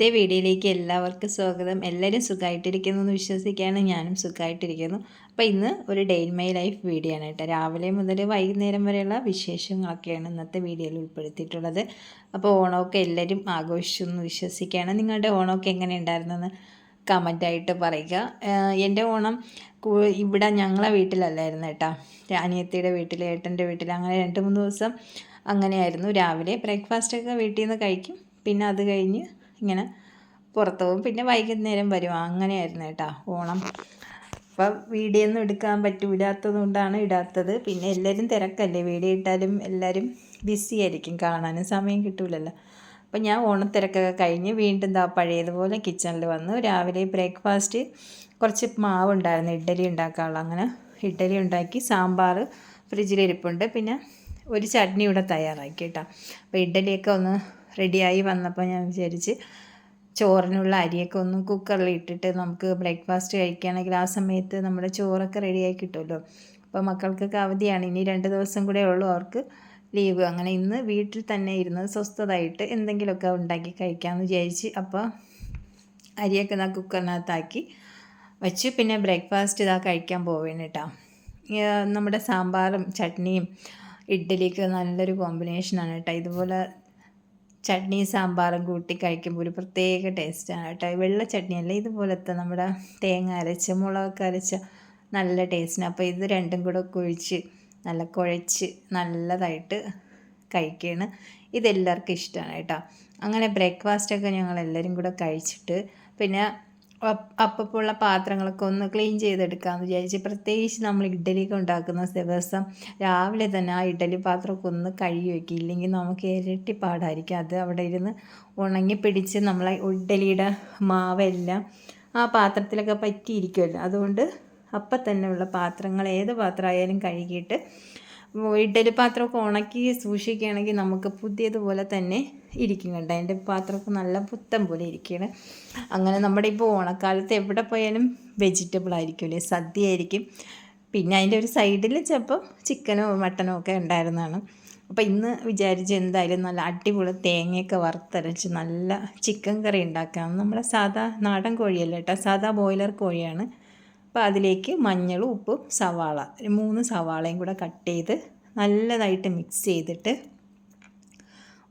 ഇന്നത്തെ വീഡിയോയിലേക്ക് എല്ലാവർക്കും സ്വാഗതം. എല്ലാവരും സുഖമായിട്ടിരിക്കുന്നു എന്ന് വിശ്വസിക്കുകയാണ്. ഞാനും സുഖമായിട്ടിരിക്കുന്നു അപ്പോൾ ഇന്ന് ഒരു ഡേ മൈ ലൈഫ് വീഡിയോ ആണ് കേട്ടോ. രാവിലെ മുതൽ വൈകുന്നേരം വരെയുള്ള വിശേഷങ്ങളൊക്കെയാണ് ഇന്നത്തെ വീഡിയോയിൽ ഉൾപ്പെടുത്തിയിട്ടുള്ളത്. അപ്പോൾ ഓണമൊക്കെ എല്ലാവരും ആഘോഷിച്ചു എന്ന് വിശ്വസിക്കുകയാണ്. നിങ്ങളുടെ ഓണമൊക്കെ എങ്ങനെ ഉണ്ടായിരുന്നെന്ന് കമന്റായിട്ട് പറയുക. എന്റെ ഓണം ഇവിടെ ഞങ്ങളെ വീട്ടിലല്ലായിരുന്നു കേട്ടോ. അനിയത്തിയുടെ വീട്ടിൽ ഏട്ടന്റെ വീട്ടിൽ അങ്ങനെ രണ്ട് മൂന്ന് ദിവസം അങ്ങനെയായിരുന്നു. രാവിലെ ബ്രേക്ക്ഫാസ്റ്റൊക്കെ വീട്ടിൽ നിന്ന് കഴിക്കും. പിന്നെ അത് കഴിഞ്ഞ് ഇങ്ങനെ പുറത്തു പോകും. പിന്നെ വൈകുന്നേരം വരും. അങ്ങനെയായിരുന്നു കേട്ടോ ഓണം. അപ്പം വീഡിയോ ഒന്നും എടുക്കാൻ പറ്റൂലാത്തത് കൊണ്ടാണ് ഇടാത്തത്. പിന്നെ എല്ലാവരും തിരക്കല്ലേ? വീഡിയോ ഇട്ടാലും എല്ലാവരും ബിസി ആയിരിക്കും. കാണാനും സമയം കിട്ടൂലല്ലോ. അപ്പം ഞാൻ ഓണത്തിരക്കൊക്കെ കഴിഞ്ഞ് വീണ്ടും ദാ പഴയതുപോലെ കിച്ചണിൽ വന്നു. രാവിലെ ബ്രേക്ക്ഫാസ്റ്റ് കുറച്ച് മാവ് ഉണ്ടായിരുന്നു. ഇഡ്ഡലി ഉണ്ടാക്കാനുള്ള. അങ്ങനെ ഇഡ്ഡലി ഉണ്ടാക്കി സാമ്പാർ ഫ്രിഡ്ജിലിരിപ്പുണ്ട് പിന്നെ ഒരു ചട്നി ഇവിടെ തയ്യാറാക്കി കേട്ടോ. അപ്പോൾ ഇഡ്ഡലിയൊക്കെ ഒന്ന് റെഡിയായി വന്നപ്പോൾ ഞാൻ വിചാരിച്ച് ചോറിനുള്ള അരിയൊക്കെ ഒന്ന് കുക്കറിൽ ഇട്ടിട്ട് നമുക്ക് ബ്രേക്ക്ഫാസ്റ്റ് കഴിക്കുകയാണെങ്കിൽ ആ സമയത്ത് നമ്മുടെ ചോറൊക്കെ റെഡിയായി കിട്ടുമല്ലോ. അപ്പോൾ മക്കൾക്കൊക്കെ അവധിയാണ്. ഇനി രണ്ട് ദിവസം കൂടെ ഉള്ളൂ അവർക്ക് ലീവ് അങ്ങനെ ഇന്ന് വീട്ടിൽ തന്നെ ഇരുന്ന് സ്വസ്ഥതായിട്ട് എന്തെങ്കിലുമൊക്കെ ഉണ്ടാക്കി കഴിക്കാമെന്ന് വിചാരിച്ച് അപ്പോൾ അരിയൊക്കെ ഇതാ കുക്കറിനകത്താക്കി വെച്ച് പിന്നെ ബ്രേക്ക്ഫാസ്റ്റ് ഇതാ കഴിക്കാൻ പോവേണ് കേട്ടോ നമ്മുടെ സാമ്പാറും ചട്നിയും ഇഡ്ഡലിക്ക് നല്ലൊരു കോമ്പിനേഷനാണ് കേട്ടോ ഇതുപോലെ ചട്നി സാമ്പാറും കൂട്ടി കഴിക്കുമ്പോൾ ഒരു പ്രത്യേക ടേസ്റ്റാണ് കേട്ടോ. വെള്ള ചട്നിയല്ല ഇതുപോലത്തെ നമ്മുടെ തേങ്ങ അരച്ച മുളകൊക്കെ അരച്ച നല്ല ടേസ്റ്റിന് അപ്പോൾ ഇത് രണ്ടും കൂടെ കുഴിച്ച് നല്ല കുഴച്ച് നല്ലതായിട്ട് കഴിക്കുകയാണ് ഇതെല്ലാവർക്കും ഇഷ്ടമാണ് കേട്ടോ. അങ്ങനെ ബ്രേക്ക്ഫാസ്റ്റൊക്കെ ഞങ്ങൾ എല്ലാവരും കൂടെ കഴിച്ചിട്ട് പിന്നെ അപ്പോൾ ഉള്ള പാത്രങ്ങളൊക്കെ ഒന്ന് ക്ലീൻ ചെയ്തെടുക്കാമെന്ന് വിചാരിച്ച് പ്രത്യേകിച്ച് നമ്മൾ ഇഡ്ഡലിയൊക്കെ ഉണ്ടാക്കുന്ന ദിവസം രാവിലെ തന്നെ ആ ഇഡ്ഡലി പാത്രമൊക്കെ ഒന്ന് കഴുകി വയ്ക്കുക ഇല്ലെങ്കിൽ നമുക്ക് ഇരട്ടി പാടായിരിക്കും. അത് അവിടെ ഇരുന്ന് ഉണങ്ങി പിടിച്ച് നമ്മളെ ഇഡ്ഡലിയുടെ മാവെല്ലാം ആ പാത്രത്തിലൊക്കെ പറ്റിയിരിക്കുമല്ലോ. അതുകൊണ്ട് അപ്പം തന്നെയുള്ള പാത്രങ്ങൾ ഏത് പാത്രമായാലും കഴുകിയിട്ട് ഇഡ്ഡലി പാത്രമൊക്കെ ഉണക്കി സൂക്ഷിക്കുകയാണെങ്കിൽ നമുക്ക് പുതിയതുപോലെ തന്നെ ഇരിക്കും കേട്ടോ അതിന്റെ പാത്രമൊക്കെ നല്ല പുത്തൻ പോലെ ഇരിക്കുകയാണ്. അങ്ങനെ നമ്മുടെ ഇപ്പോൾ ഓണക്കാലത്ത് എവിടെ പോയാലും വെജിറ്റബിൾ ആയിരിക്കും അല്ലേ? സദ്യ ആയിരിക്കും. പിന്നെ അതിന്റെ ഒരു സൈഡിൽ ചിലപ്പോൾ ചിക്കനോ മട്ടനോ ഒക്കെ ഉണ്ടായിരുന്നതാണ്. അപ്പോൾ ഇന്ന് വിചാരിച്ച് എന്തായാലും നല്ല അടിപൊളി തേങ്ങയൊക്കെ വറുത്തരച്ച് നല്ല ചിക്കൻ കറി ഉണ്ടാക്കാം. നമ്മുടെ സാധാ നാടൻ കോഴിയല്ല കേട്ടോ സാധാ ബോയിലർ കോഴിയാണ്. അപ്പോൾ അതിലേക്ക് മഞ്ഞളും ഉപ്പും സവാള. മൂന്ന് സവാളയും കൂടെ കട്ട് ചെയ്ത് നല്ലതായിട്ട് മിക്സ് ചെയ്തിട്ട്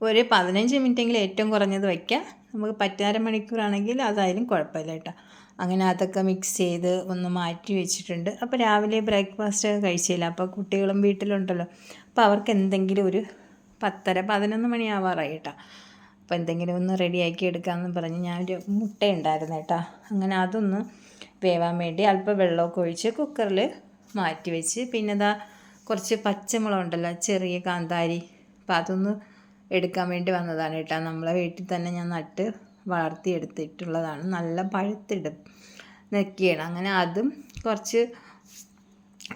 ഒരു പതിനഞ്ച് മിനിറ്റെങ്കിലും ഏറ്റവും കുറഞ്ഞത് വയ്ക്കാം നമുക്ക് പറ്റാര മണിക്കൂറാണെങ്കിൽ അതായാലും കുഴപ്പമില്ല കേട്ടോ. അങ്ങനെ അതൊക്കെ മിക്സ് ചെയ്ത് ഒന്ന് മാറ്റി വെച്ചിട്ടുണ്ട്. അപ്പോൾ രാവിലെ ബ്രേക്ക്ഫാസ്റ്റ് കഴിച്ചില്ല. അപ്പോൾ കുട്ടികളും വീട്ടിലുണ്ടല്ലോ. അപ്പോൾ അവർക്ക് എന്തെങ്കിലും ഒരു പത്തര പതിനൊന്ന് മണിയാവാറായി കേട്ടോ. അപ്പോൾ എന്തെങ്കിലും ഒന്ന് റെഡിയാക്കി എടുക്കാമെന്ന് പറഞ്ഞ് ഞാനൊരു മുട്ട ഉണ്ടായിരുന്നു കേട്ടോ. അങ്ങനെ അതൊന്ന് വേവാൻ വേണ്ടി അല്പം വെള്ളമൊക്കെ ഒഴിച്ച് കുക്കറിൽ മാറ്റി വെച്ച്. പിന്നെ ഇതാ കുറച്ച് പച്ചമുളക് ഉണ്ടല്ലോ ചെറിയ കാന്താരി. അപ്പം അതൊന്ന് എടുക്കാൻ വേണ്ടി വന്നതാണ് കേട്ടോ. നമ്മളെ വീട്ടിൽ തന്നെ ഞാൻ നട്ട് വളർത്തിയെടുത്തിട്ടുള്ളതാണ്. നല്ല പഴുത്തിടും നെക്കിയാണ്. അങ്ങനെ അതും കുറച്ച്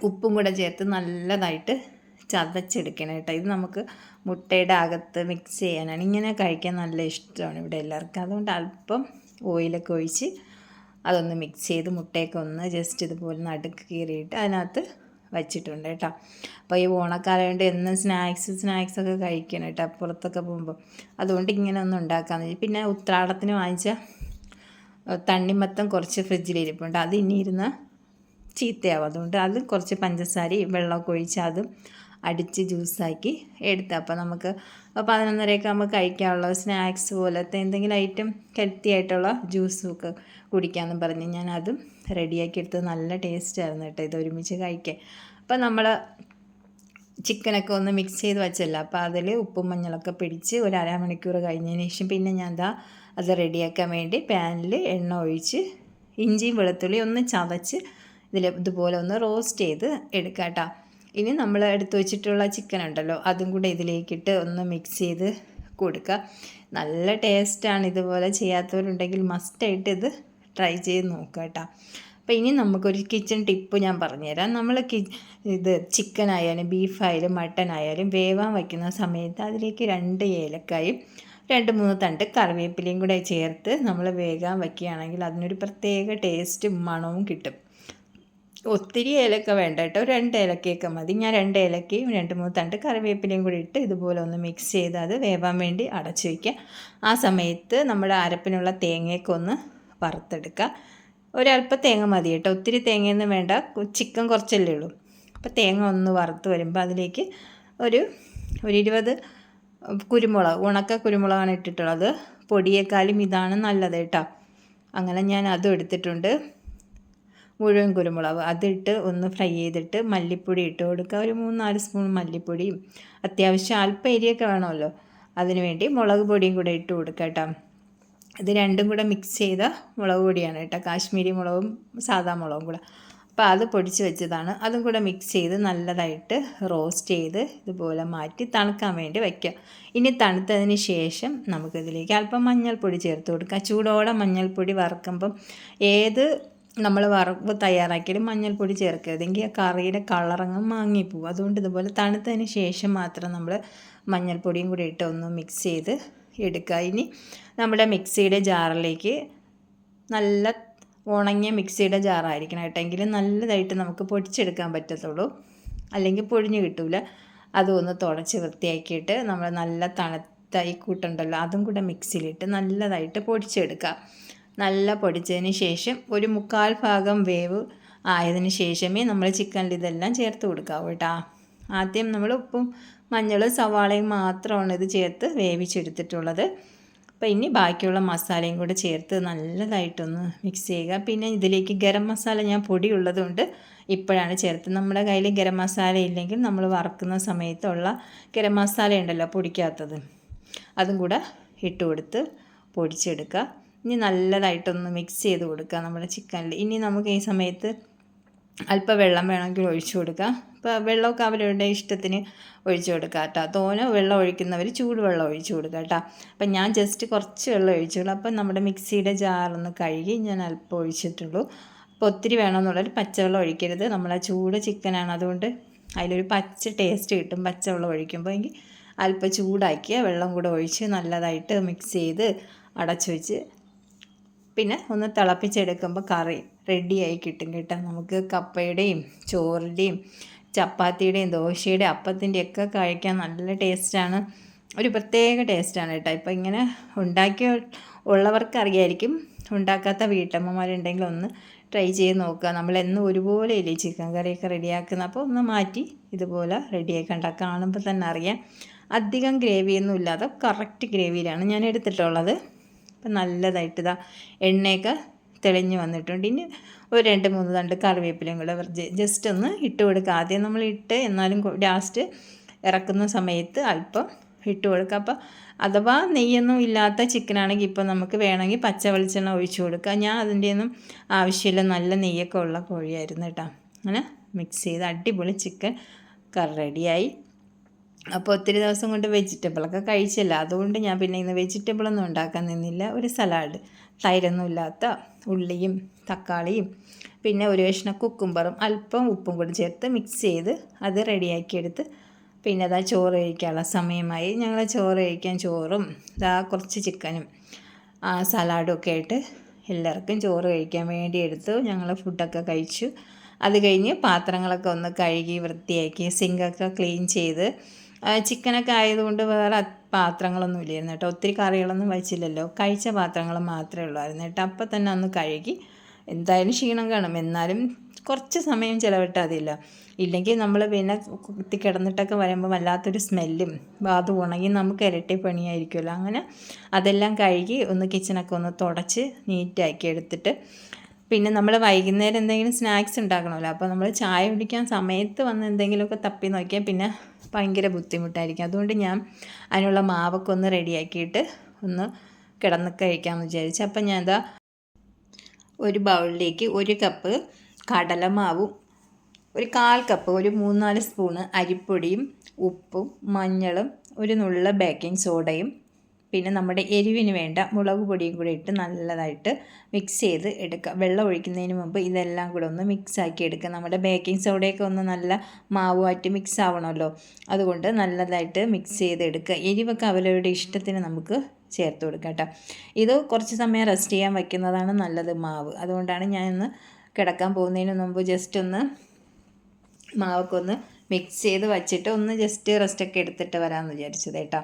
ഉപ്പും കൂടെ ചേർത്ത് നല്ലതായിട്ട് ചതച്ചെടുക്കണം കേട്ടോ. ഇത് നമുക്ക് മുട്ടയുടെ അകത്ത് മിക്സ് ചെയ്യാനാണ്. ഇങ്ങനെ കഴിക്കാൻ നല്ല ഇഷ്ടമാണ് ഇവിടെ എല്ലാവർക്കും. അതുകൊണ്ട് അല്പം ഓയിലൊക്കെ ഒഴിച്ച് അതൊന്ന് മിക്സ് ചെയ്ത് മുട്ടയൊക്കെ ഒന്ന് ജസ്റ്റ് ഇതുപോലെ നടുക്ക് കീറിയിട്ട് അതിനകത്ത് വച്ചിട്ടുണ്ട് കേട്ടോ. അപ്പോൾ ഈ ഓണക്കാലം കൊണ്ട് എന്നും സ്നാക്സ് സ്നാക്സ് ഒക്കെ കഴിക്കണം കേട്ടോ അപ്പുറത്തൊക്കെ പോകുമ്പോൾ അതുകൊണ്ട് ഇങ്ങനെ ഒന്ന് ഉണ്ടാക്കാമെന്ന് വെച്ചാൽ പിന്നെ ഉത്രാടത്തിന് വാങ്ങിച്ച തണ്ണിമത്തം കുറച്ച് ഫ്രിഡ്ജിലിരിപ്പുണ്ട് അത് ഇനി ഇരുന്ന് ചീത്തയാവും. അതുകൊണ്ട് അത് കുറച്ച് പഞ്ചസാരയും വെള്ളമൊക്കെ ഒഴിച്ച് അതും അടിച്ച് ജ്യൂസാക്കി എടുത്ത്. അപ്പോൾ നമുക്ക് പതിനൊന്നരയൊക്കെ ആകുമ്പോൾ കഴിക്കാനുള്ള സ്നാക്സ് പോലത്തെ എന്തെങ്കിലും ഐറ്റം ഹെൽത്തി ആയിട്ടുള്ള ജ്യൂസും ഒക്കെ കുടിക്കാമെന്ന് പറഞ്ഞ് ഞാൻ അതും റെഡിയാക്കി എടുത്ത് നല്ല ടേസ്റ്റ് ആയിരുന്നു കേട്ടോ ഇത് ഒരുമിച്ച് കഴിക്കാൻ. അപ്പോൾ നമ്മൾ ചിക്കനൊക്കെ ഒന്ന് മിക്സ് ചെയ്ത് വെച്ചല്ല. അപ്പോൾ അതിൽ ഉപ്പും മഞ്ഞളൊക്കെ പിടിച്ച് ഒരു അരമണിക്കൂർ കഴിഞ്ഞതിന് ശേഷം പിന്നെ ഞാൻ എന്താ അത് റെഡിയാക്കാൻ വേണ്ടി പാനിൽ എണ്ണ ഒഴിച്ച് ഇഞ്ചിയും വെളുത്തുള്ളി ഒന്ന് ചതച്ച് ഇതിൽ ഇതുപോലെ ഒന്ന് റോസ്റ്റ് ചെയ്ത് എടുക്കാം കേട്ടോ. ഇനി നമ്മൾ എടുത്തു വെച്ചിട്ടുള്ള ചിക്കൻ ഉണ്ടല്ലോ അതും കൂടെ ഇതിലേക്കിട്ട് ഒന്ന് മിക്സ് ചെയ്ത് കൊടുക്കുക. നല്ല ടേസ്റ്റാണ് ഇതുപോലെ ചെയ്യാത്തവരുണ്ടെങ്കിൽ മസ്റ്റായിട്ട് ഇത് ട്രൈ ചെയ്ത് നോക്കുക കേട്ടോ. അപ്പോൾ ഇനി നമുക്കൊരു കിച്ചൺ ടിപ്പ് ഞാൻ പറഞ്ഞുതരാം. നമ്മൾ കി ഇത് ചിക്കൻ ആയാലും ബീഫായാലും മട്ടൻ ആയാലും വേവാൻ വയ്ക്കുന്ന സമയത്ത് അതിലേക്ക് രണ്ട് ഏലക്കായും രണ്ട് മൂന്ന് തണ്ട് കറിവേപ്പിലയും കൂടെ ചേർത്ത് നമ്മൾ വേഗം വയ്ക്കുകയാണെങ്കിൽ അതിനൊരു പ്രത്യേക ടേസ്റ്റും മണവും കിട്ടും. ഒത്തിരി ഏലക്ക വേണ്ട കേട്ടോ. രണ്ട് ഏലക്കയൊക്കെ മതി. ഞാൻ രണ്ട് ഏലക്കയും രണ്ട് മൂന്ന് തണ്ട് കറിവേപ്പിലയും കൂടി ഇട്ട് ഇതുപോലെ ഒന്ന് മിക്സ് ചെയ്ത് അത് വേവാൻ വേണ്ടി അടച്ചു വയ്ക്കുക ആ സമയത്ത് നമ്മുടെ അരപ്പിനുള്ള തേങ്ങയൊക്കെ ഒന്ന് വറുത്തെടുക്കുക ഒരല്പം തേങ്ങ മതി കേട്ടോ. ഒത്തിരി തേങ്ങയൊന്നും വേണ്ട. ചിക്കൻ കുറച്ചല്ലേ ഉള്ളൂ. അപ്പോൾ തേങ്ങ ഒന്ന് വറുത്ത് വരുമ്പോൾ അതിലേക്ക് ഒരു ഒരു ഇരുപത് കുരുമുളക് ഉണക്ക കുരുമുളകാണ് ഇട്ടിട്ടുള്ളത്. പൊടിയേക്കാളും ഇതാണ് നല്ലത് കേട്ടോ. അങ്ങനെ ഞാൻ അതും എടുത്തിട്ടുണ്ട്. മുഴുവൻ കുരുമുളക്. അതിട്ട് ഒന്ന് ഫ്രൈ ചെയ്തിട്ട് മല്ലിപ്പൊടി ഇട്ട് കൊടുക്കുക. ഒരു മൂന്ന് നാല് സ്പൂൺ മല്ലിപ്പൊടിയും. അത്യാവശ്യം അല്പം എരിയൊക്കെ വേണമല്ലോ. അതിന് വേണ്ടി മുളക് പൊടിയും കൂടെ ഇട്ട് കൊടുക്കുക കേട്ടോ. ഇത് രണ്ടും കൂടെ മിക്സ് ചെയ്ത മുളക് പൊടിയാണ് കേട്ടോ. കാശ്മീരി മുളകും സാധാ മുളകും കൂടെ. അപ്പോൾ അത് പൊടിച്ച് വെച്ചതാണ്. അതും കൂടെ മിക്സ് ചെയ്ത് നല്ലതായിട്ട് റോസ്റ്റ് ചെയ്ത് ഇതുപോലെ മാറ്റി തണുക്കാൻ വേണ്ടി വയ്ക്കുക ഇനി തണുത്തതിന് ശേഷം നമുക്കിതിലേക്ക് അല്പം മഞ്ഞൾപ്പൊടി ചേർത്ത് കൊടുക്കുക. ചൂടോടെ മഞ്ഞൾപ്പൊടി വറുക്കുമ്പം ഏത് നമ്മൾ വറവ് തയ്യാറാക്കിയിട്ട് മഞ്ഞൾപ്പൊടി ചേർക്കരുതെങ്കിൽ ആ കറിയുടെ കളറങ്ങ് മാങ്ങിപ്പോവും. അതുകൊണ്ട് ഇതുപോലെ തണുത്തതിന് ശേഷം മാത്രം നമ്മൾ മഞ്ഞൾപ്പൊടിയും കൂടി ഇട്ട് ഒന്ന് മിക്സ് ചെയ്ത് എടുക്കുക. ഇനി നമ്മുടെ മിക്സിയുടെ ജാറിലേക്ക് നല്ല ഉണങ്ങിയ മിക്സിയുടെ ജാറായിരിക്കണം കേട്ടോ. എങ്കിൽ നല്ലതായിട്ട് നമുക്ക് പൊടിച്ചെടുക്കാൻ പറ്റത്തുള്ളൂ. അല്ലെങ്കിൽ പൊഴിഞ്ഞ് കിട്ടില്ല അതൊന്ന് തുടച്ച് വൃത്തിയാക്കിയിട്ട് നമ്മൾ നല്ല തണുത്തായി കൂട്ടുണ്ടല്ലോ അതും കൂടെ മിക്സിയിലിട്ട് നല്ലതായിട്ട് പൊടിച്ചെടുക്കുക നല്ല പൊടിച്ചതിന് ശേഷം ഒരു മുക്കാൽ ഭാഗം വേവ് ആയതിനു ശേഷമേ നമ്മൾ ചിക്കനിൽ ഇതെല്ലാം ചേർത്ത് കൊടുക്കാവൂ കേട്ടോ ആദ്യം നമ്മൾ ഉപ്പും മഞ്ഞളും സവാളയും മാത്രമാണ് ഇത് ചേർത്ത് വേവിച്ചെടുത്തിട്ടുള്ളത്. അപ്പോൾ ഇനി ബാക്കിയുള്ള മസാലയും കൂടെ ചേർത്ത് നല്ലതായിട്ടൊന്ന് മിക്സ് ചെയ്യുക. പിന്നെ ഇതിലേക്ക് ഗരം മസാല ഞാൻ പൊടി ഉള്ളതുകൊണ്ട് ഇപ്പോഴാണ് ചേർത്ത്. നമ്മുടെ കയ്യിൽ ഗരം മസാല ഇല്ലെങ്കിൽ നമ്മൾ വറക്കുന്ന സമയത്തുള്ള ഗരം മസാല ഉണ്ടല്ലോ പൊടിക്കാത്തത് അതും കൂടെ ഇട്ട് കൊടുത്ത് പൊടിച്ചെടുക്കുക. ഇനി നല്ലതായിട്ടൊന്ന് മിക്സ് ചെയ്ത് കൊടുക്കുക നമ്മുടെ ചിക്കനിൽ ഇനി നമുക്ക് ഈ സമയത്ത് അല്പം വെള്ളം വേണമെങ്കിൽ ഒഴിച്ചു കൊടുക്കുക. ഇപ്പോൾ വെള്ളമൊക്കെ അവരുടെ ഇഷ്ടത്തിന് ഒഴിച്ചു കൊടുക്കുക കേട്ടോ. തോനെ വെള്ളം ഒഴിക്കുന്നവർ ചൂടുവെള്ളം ഒഴിച്ചു കൊടുക്കുക കേട്ടോ. അപ്പം ഞാൻ ജസ്റ്റ് കുറച്ച് വെള്ളം ഒഴിച്ചുള്ളൂ അപ്പം നമ്മുടെ മിക്സിയുടെ ജാറൊന്ന് കഴുകി ഞാൻ അല്പം ഒഴിച്ചിട്ടുള്ളൂ. അപ്പോൾ ഒത്തിരി വേണമെന്നുള്ളൊരു പച്ചവെള്ളം ഒഴിക്കരുത്. നമ്മളെ ചൂട് ചിക്കനാണ് അതുകൊണ്ട് അതിലൊരു പച്ച ടേസ്റ്റ് കിട്ടും. പച്ചവെള്ളം ഒഴിക്കുമ്പോൾ എങ്കിൽ അല്പം ചൂടാക്കിയ വെള്ളം കൂടെ ഒഴിച്ച് നല്ലതായിട്ട് മിക്സ് ചെയ്ത് അടച്ചു വെച്ച് പിന്നെ ഒന്ന് തിളപ്പിച്ചെടുക്കുമ്പോൾ കറി റെഡിയായി കിട്ടും കേട്ടോ. നമുക്ക് കപ്പയുടെയും ചോറിന്റെയും ചപ്പാത്തിയുടെയും ദോശയുടെയും അപ്പത്തിന്റെയും ഒക്കെ കഴിക്കാൻ നല്ല ടേസ്റ്റാണ് ഒരു പ്രത്യേക ടേസ്റ്റാണ് കേട്ടോ. ഇപ്പോൾ ഇങ്ങനെ ഉള്ളവർക്ക് അറിയായിരിക്കും. ഉണ്ടാക്കാത്ത വീട്ടമ്മമാരുണ്ടെങ്കിൽ ഒന്ന് ട്രൈ ചെയ്ത് നോക്കുക. നമ്മൾ എന്നും ഒരുപോലെ ഇല്ലേ ചിക്കൻ കറിയൊക്കെ റെഡിയാക്കുന്നത് അപ്പോൾ ഒന്ന് മാറ്റി ഇതുപോലെ റെഡിയാക്കി ഉണ്ടാക്കുക. കാണുമ്പോൾ തന്നെ അറിയാം. അധികം ഗ്രേവിയൊന്നും ഇല്ലാതെ കറക്റ്റ് ഗ്രേവിയിലാണ് ഞാൻ എടുത്തിട്ടുള്ളത്. അപ്പം നല്ലതായിട്ട് ഇതാ എണ്ണയൊക്കെ തെളിഞ്ഞ് വന്നിട്ടുണ്ട്. ഇനി ഒരു രണ്ട് മൂന്ന് തണ്ട് കറിവേപ്പിലയും കൂടെ ജസ്റ്റ് ഒന്ന് ഇട്ട് കൊടുക്കുക ആദ്യം നമ്മൾ ഇട്ട് എന്നാലും ലാസ്റ്റ് ഇറക്കുന്ന സമയത്ത് അല്പം ഇട്ട് കൊടുക്കുക അപ്പോൾ അഥവാ നെയ്യൊന്നും ഇല്ലാത്ത ചിക്കനാണെങ്കിൽ ഇപ്പോൾ നമുക്ക് വേണമെങ്കിൽ പച്ച വെളിച്ചെണ്ണ ഒഴിച്ചു കൊടുക്കുക ഞാൻ അതിന്റെ ഒന്നും ആവശ്യമില്ല. നല്ല നെയ്യൊക്കെ ഉള്ള കോഴിയായിരുന്നു കേട്ടോ. അങ്ങനെ മിക്സ് ചെയ്ത് അടിപൊളി ചിക്കൻ കറി റെഡിയായി അപ്പോൾ ഒത്തിരി ദിവസം കൊണ്ട് വെജിറ്റബിളൊക്കെ കഴിച്ചില്ല. അതുകൊണ്ട് ഞാൻ പിന്നെ ഇന്ന് വെജിറ്റബിളൊന്നും ഉണ്ടാക്കാൻ നിന്നില്ല. ഒരു സലാഡ് തൈരൊന്നും ഇല്ലാത്ത ഉള്ളിയും തക്കാളിയും പിന്നെ ഒരു കഷ്ണം കുക്കുംബറും അല്പം ഉപ്പും കൂടി ചേർത്ത് മിക്സ് ചെയ്ത് അത് റെഡിയാക്കിയെടുത്ത് പിന്നെ അതാ ചോറ് കഴിക്കാനുള്ള സമയമായി. ഞങ്ങൾ ചോറ് കഴിക്കാൻ ചോറും ഇതാ കുറച്ച് ചിക്കനും സലാഡും ഒക്കെ ആയിട്ട് എല്ലാവർക്കും ചോറ് കഴിക്കാൻ വേണ്ടി എടുത്തു. ഞങ്ങൾ ഫുഡൊക്കെ കഴിച്ചു. അത് കഴിഞ്ഞ് പാത്രങ്ങളൊക്കെ ഒന്ന് കഴുകി വൃത്തിയാക്കി സിങ്കൊക്കെ ക്ലീൻ ചെയ്ത് ചിക്കനൊക്കെ ആയതുകൊണ്ട് വേറെ പാത്രങ്ങളൊന്നും ഇല്ലായിരുന്നു കേട്ടോ. ഒത്തിരി കറികളൊന്നും വെച്ചില്ലല്ലോ. കഴിച്ച പാത്രങ്ങൾ മാത്രമേ ഉള്ളായിരുന്നു കേട്ടോ. അപ്പം തന്നെ ഒന്ന് കഴുകി എന്തായാലും ക്ഷീണം കാണും. എന്നാലും കുറച്ച് സമയം ചിലവിട്ടാൽ മതിയല്ല. ഇല്ലെങ്കിൽ നമ്മൾ പിന്നെ കുത്തി കിടന്നിട്ടൊക്കെ വരുമ്പോൾ വല്ലാത്തൊരു സ്മെല്ലും അത് ഉണങ്ങി നമുക്ക് ഇരട്ടി പണിയായിരിക്കുമല്ലോ. അങ്ങനെ അതെല്ലാം കഴുകി ഒന്ന് കിച്ചണൊക്കെ ഒന്ന് തുടച്ച് നീറ്റാക്കി എടുത്തിട്ട് പിന്നെ നമ്മൾ വൈകുന്നേരം എന്തെങ്കിലും സ്നാക്സ് ഉണ്ടാക്കണമല്ലോ. അപ്പോൾ നമ്മൾ ചായ കുടിക്കാൻ സമയത്ത് വന്ന് എന്തെങ്കിലുമൊക്കെ തപ്പി നോക്കിയാൽ പിന്നെ ഭയങ്കര ബുദ്ധിമുട്ടായിരിക്കും. അതുകൊണ്ട് ഞാൻ അതിനുള്ള മാവൊക്കെ ഒന്ന് റെഡിയാക്കിയിട്ട് ഒന്ന് കിടന്ന് കഴിക്കാമെന്ന് വിചാരിച്ചു. അപ്പം ഞാൻ എന്താ ഒരു ബൗളിലേക്ക് ഒരു കപ്പ് കടലമാവും ഒരു കാൽ കപ്പ് ഒരു മൂന്നാൽ സ്പൂണ് അരിപ്പൊടിയും ഉപ്പും മഞ്ഞളും ഒരു നുള്ള ബേക്കിംഗ് സോഡയും പിന്നെ നമ്മുടെ എരിവിന് വേണ്ട മുളക് പൊടിയും കൂടി ഇട്ട് നല്ലതായിട്ട് മിക്സ് ചെയ്ത് എടുക്കുക വെള്ളം ഒഴിക്കുന്നതിന് മുമ്പ് ഇതെല്ലാം കൂടെ ഒന്ന് മിക്സ് ആക്കി എടുക്കുക നമ്മുടെ ബേക്കിംഗ് സോഡയൊക്കെ ഒന്ന് നല്ല മാവുമായിട്ട് മിക്സ് ആവണമല്ലോ. അതുകൊണ്ട് നല്ലതായിട്ട് മിക്സ് ചെയ്ത് എടുക്കുക എരിവൊക്കെ അവരവരുടെ ഇഷ്ടത്തിന് നമുക്ക് ചേർത്ത് കൊടുക്കാം കേട്ടോ. ഇത് കുറച്ച് സമയം റെസ്റ്റ് ചെയ്യാൻ വയ്ക്കുന്നതാണ് നല്ലത് മാവ്. അതുകൊണ്ടാണ് ഞാൻ ഇന്ന് കിടക്കാൻ പോകുന്നതിന് മുമ്പ് ജസ്റ്റ് ഒന്ന് മാവൊക്കെ ഒന്ന് മിക്സ് ചെയ്ത് വച്ചിട്ട് ഒന്ന് ജസ്റ്റ് റെസ്റ്റൊക്കെ എടുത്തിട്ട് വരാമെന്ന് വിചാരിച്ചത് കേട്ടോ.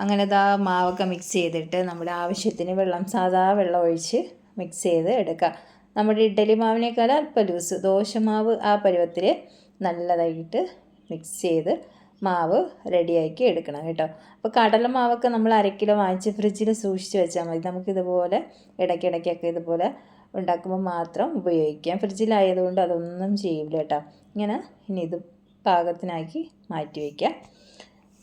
അങ്ങനെ ഇതാ മാവൊക്കെ മിക്സ് ചെയ്തിട്ട് നമ്മുടെ ആവശ്യത്തിന് വെള്ളം സാധാ വെള്ളം ഒഴിച്ച് മിക്സ് ചെയ്ത് എടുക്കുക നമ്മുടെ ഇഡ്ഡലി മാവിനേക്കാൾ അല്പം ലൂസ് ദോശമാവ് ആ പരുവത്തിൽ നല്ലതായിട്ട് മിക്സ് ചെയ്ത് മാവ് റെഡിയാക്കി എടുക്കണം കേട്ടോ. അപ്പോൾ കടല മാവൊക്കെ നമ്മൾ അര കിലോ വാങ്ങിച്ച് ഫ്രിഡ്ജിൽ സൂക്ഷിച്ച് വെച്ചാൽ മതി. നമുക്കിതുപോലെ ഇടയ്ക്കിടയ്ക്കൊക്കെ ഇതുപോലെ ഉണ്ടാക്കുമ്പോൾ മാത്രം ഉപയോഗിക്കാം. ഫ്രിഡ്ജിലായതുകൊണ്ട് അതൊന്നും ചെയ്യില്ല കേട്ടോ. ഇങ്ങനെ ഇനി ഇത് പാകത്തിനാക്കി മാറ്റി വയ്ക്കാം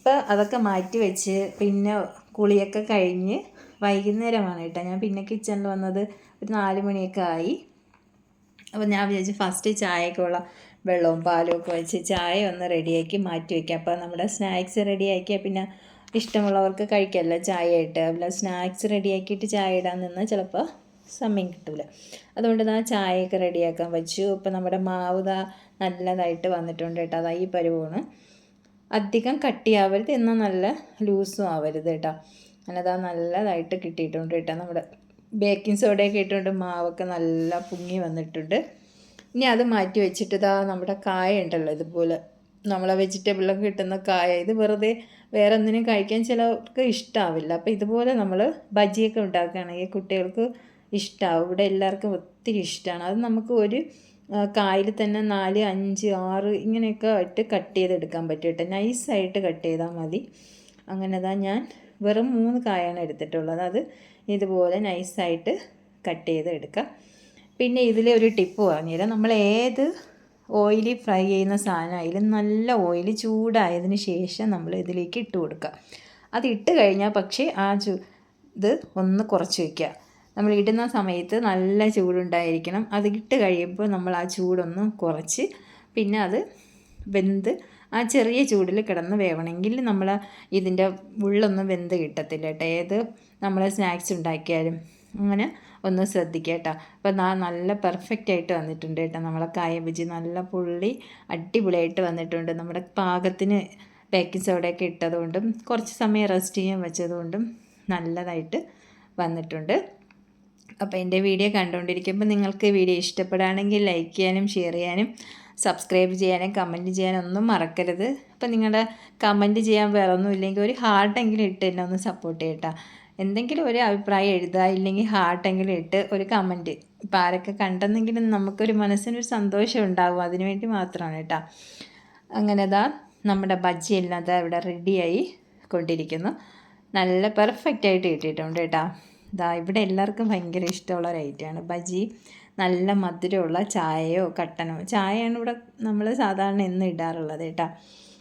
അപ്പോൾ അതൊക്കെ മാറ്റി വെച്ച് പിന്നെ കുളിയൊക്കെ കഴിഞ്ഞ് വൈകുന്നേരമാണ് കേട്ടോ. ഞാൻ പിന്നെ കിച്ചണിൽ വന്നത് ഒരു നാല് മണിയൊക്കെ ആയി. അപ്പോൾ ഞാൻ വിചാരിച്ചു ഫസ്റ്റ് ചായക്കുള്ള വെള്ളവും പാലും ഒക്കെ വെച്ച് ചായ ഒന്ന് റെഡിയാക്കി മാറ്റി വയ്ക്കാം അപ്പോൾ നമ്മുടെ സ്നാക്സ് റെഡിയാക്കിയാൽ പിന്നെ ഇഷ്ടമുള്ളവർക്ക് കഴിക്കാമല്ലോ ചായ ഇട്ട് അല്ല സ്നാക്സ് റെഡിയാക്കിയിട്ട് ചായ ഇടാൻ നിന്നാൽ ചിലപ്പോൾ സമയം കിട്ടില്ല അതുകൊണ്ട് ഞാൻ ചായയൊക്കെ റെഡിയാക്കാൻ വെച്ചു. ഇപ്പോൾ നമ്മുടെ മാവ് നല്ലതായിട്ട് വന്നിട്ടുണ്ട് കേട്ടോ. അതാ ഈ പരുവാണ് അധികം കട്ടിയാവരുത് എന്നാൽ നല്ല ലൂസും ആവരുത് കേട്ടോ. അങ്ങനെതാ നല്ലതായിട്ട് കിട്ടിയിട്ടുണ്ട് കേട്ടോ. നമ്മുടെ ബേക്കിംഗ് സോഡയൊക്കെ ഇട്ടുകൊണ്ട് മാവൊക്കെ നല്ല പൊങ്ങി വന്നിട്ടുണ്ട്. ഇനി അത് മാറ്റി വെച്ചിട്ട് ഇതാ നമ്മുടെ കായ ഉണ്ടല്ലോ ഇതുപോലെ. നമ്മളെ വെജിറ്റബിളൊക്കെ കിട്ടുന്ന കായ. ഇത് വെറുതെ വേറെ ഒന്നിനും കഴിക്കാൻ ചിലർക്ക് ഇഷ്ടമാവില്ല അപ്പോൾ ഇതുപോലെ നമ്മൾ ബജിയൊക്കെ ഉണ്ടാക്കുകയാണെങ്കിൽ കുട്ടികൾക്ക് ഇഷ്ടമാവും ഇവിടെ എല്ലാവർക്കും ഒത്തിരി ഇഷ്ടമാണ് അത് നമുക്ക് ഒരു കായിൽ തന്നെ നാല് അഞ്ച് ആറ് ഇങ്ങനെയൊക്കെ ആയിട്ട് കട്ട് ചെയ്തെടുക്കാൻ പറ്റും കേട്ടോ. നൈസായിട്ട് കട്ട് ചെയ്താൽ മതി. അങ്ങനെ ഞാൻ വെറും മൂന്ന് കായാണ് എടുത്തിട്ടുള്ളത്. അത് ഇതുപോലെ നൈസായിട്ട് കട്ട് ചെയ്ത് എടുക്കുക പിന്നെ ഇതിലെ ഒരു ടിപ്പ് പറഞ്ഞുതരാം. നമ്മൾ ഏത് ഓയിലി ഫ്രൈ ചെയ്യുന്ന സാധനമായാലും നല്ല ഓയിൽ ചൂടായതിന് ശേഷം നമ്മൾ ഇതിലേക്ക് ഇട്ട് കൊടുക്കുക. അത് ഇട്ട് കഴിഞ്ഞാൽ പക്ഷേ ആ ചൂ ഇത് ഒന്ന് കുറച്ച് വയ്ക്കുക നമ്മൾ ഇടുന്ന സമയത്ത് നല്ല ചൂടുണ്ടായിരിക്കണം. അത് ഇട്ട് കഴിയുമ്പോൾ നമ്മൾ ആ ചൂടൊന്ന് കുറച്ച് പിന്നെ അത് വെന്ത് ആ ചെറിയ ചൂടിൽ കിടന്ന് വേവണമെങ്കിൽ നമ്മൾ ഇതിന്റെ ഉള്ളൊന്നും വെന്ത് കിട്ടത്തില്ല കേട്ടോ. ഏത് നമ്മൾ സ്നാക്സ് ഉണ്ടാക്കിയാലും അങ്ങനെ ഒന്ന് ശ്രദ്ധിക്കുക കേട്ടോ. അപ്പോൾ നാ നല്ല പെർഫെക്റ്റ് ആയിട്ട് വന്നിട്ടുണ്ട് കേട്ടോ. നമ്മളെ കായ ബജി നല്ല പുള്ളി അടിപൊളിയായിട്ട് വന്നിട്ടുണ്ട്. നമ്മുടെ പാകത്തിന് ബേക്കിംഗ് സോഡയൊക്കെ ഇട്ടതുകൊണ്ടും കുറച്ച് സമയം റെസ്റ്റ് ചെയ്യാൻ വെച്ചതുകൊണ്ടും നല്ലതായിട്ട് വന്നിട്ടുണ്ട്. അപ്പോൾ എന്റെ വീഡിയോ കണ്ടുകൊണ്ടിരിക്കുമ്പോൾ നിങ്ങൾക്ക് വീഡിയോ ഇഷ്ടപ്പെടുകയാണെങ്കിൽ ലൈക്ക് ചെയ്യാനും ഷെയർ ചെയ്യാനും സബ്സ്ക്രൈബ് ചെയ്യാനും കമന്റ് ചെയ്യാനും ഒന്നും മറക്കരുത്. അപ്പോൾ നിങ്ങളുടെ കമന്റ് ചെയ്യാൻ വേറെ ഒന്നും ഇല്ലെങ്കിൽ ഒരു ഹാർട്ടെങ്കിലും ഇട്ട് എന്നെ ഒന്ന് സപ്പോർട്ട് ചെയ്യട്ടോ. എന്തെങ്കിലും ഒരു അഭിപ്രായം എഴുതുക ഇല്ലെങ്കിൽ ഹാർട്ടെങ്കിലും ഇട്ട് ഒരു കമന്റ് ഇപ്പോൾ ആരൊക്കെ കണ്ടെന്നെങ്കിലും നമുക്കൊരു മനസ്സിനൊരു സന്തോഷം ഉണ്ടാകും അതിനുവേണ്ടി മാത്രമാണ് കേട്ടോ. അങ്ങനെ ദാ നമ്മുടെ ബജ്ജി എല്ലാം ഇവിടെ റെഡിയായി കൊണ്ടിരിക്കുന്നു. നല്ല പെർഫെക്റ്റ് ആയിട്ട് കിട്ടിയിട്ടുണ്ട് കേട്ടോ. ഇതാ ഇവിടെ എല്ലാവർക്കും ഭയങ്കര ഇഷ്ടമുള്ള ഒരു ഐറ്റമാണ് ബജി നല്ല മധുരമുള്ള ചായയോ കട്ടനോ ചായയാണ് ഇവിടെ നമ്മൾ സാധാരണ എന്നും ഇടാറുള്ളത് കേട്ടോ.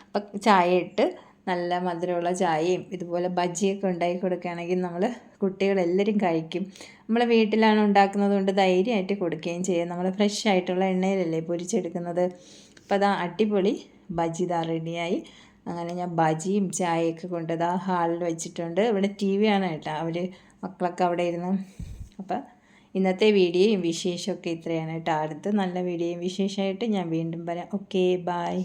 അപ്പം ചായ ഇട്ട് നല്ല മധുരമുള്ള ചായയും ഇതുപോലെ ബജിയൊക്കെ ഉണ്ടാക്കി കൊടുക്കുകയാണെങ്കിൽ നമ്മൾ കുട്ടികളെല്ലാവരും കഴിക്കും. നമ്മൾ വീട്ടിലാണ് ഉണ്ടാക്കുന്നത് കൊണ്ട് ധൈര്യമായിട്ട് കൊടുക്കുകയും ചെയ്യാം. നമ്മൾ ഫ്രഷ് ആയിട്ടുള്ള എണ്ണയിലല്ലേ പൊരിച്ചെടുക്കുന്നത്. അപ്പോൾ അതാ അടിപൊളി ബജി ഇതാ റെഡിയായി. അങ്ങനെ ഞാൻ ബജിയും ചായയൊക്കെ കൊണ്ട് ഇതാ ഹാളിൽ വെച്ചിട്ടുണ്ട്. ഇവിടെ ടി വി ആണ് കേട്ടോ. അവർ മക്കളൊക്കെ അവിടെ ഇരുന്ന്. അപ്പം ഇന്നത്തെ വീഡിയോയും വിശേഷമൊക്കെ ഇത്രയാണ് കേട്ടോ. അടുത്ത് നല്ല വീഡിയോയും വിശേഷമായിട്ട് ഞാൻ വീണ്ടും വരാം. Okay bye